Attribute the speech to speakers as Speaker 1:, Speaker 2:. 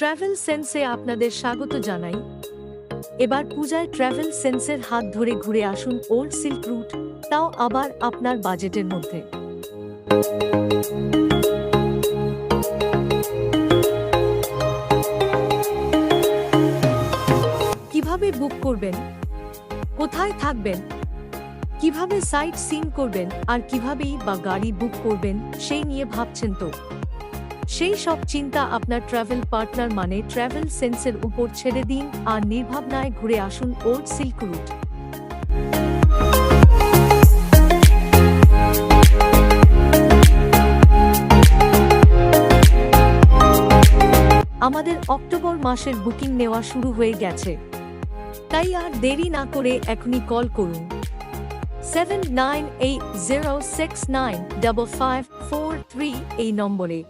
Speaker 1: Travel সেন্সে আপনাদের স্বাগত জানাই। এবার পূজায় ট্রাভেল সেন্সের হাত ধরে ঘুরে আসুন ওল্ড সিল্ক রুট তাও আবার আপনার বাজেটের মধ্যে। কীভাবে বুক করবেন? কোথায় থাকবেন? কীভাবে সাইট সিন করবেন? আর কিভাবেই বা গাড়ি বুক করবেন? সেই নিয়ে ভাবছেন তো। সেই সব চিন্তা আপনার ট্রাভেল পার্টনার মানে ট্রাভেল সেন্সের উপর ছেড়ে দিন আর নির্ভাবনায় ঘুরে আসুন ওল্ড সিল্ক রুট আমাদের অক্টোবর মাসের বুকিং নেওয়া শুরু হয়ে গেছে। তাই আর দেরি না করে এখনই কল করুন। Seven nine eight zero six nine double five four three এই নম্বরে।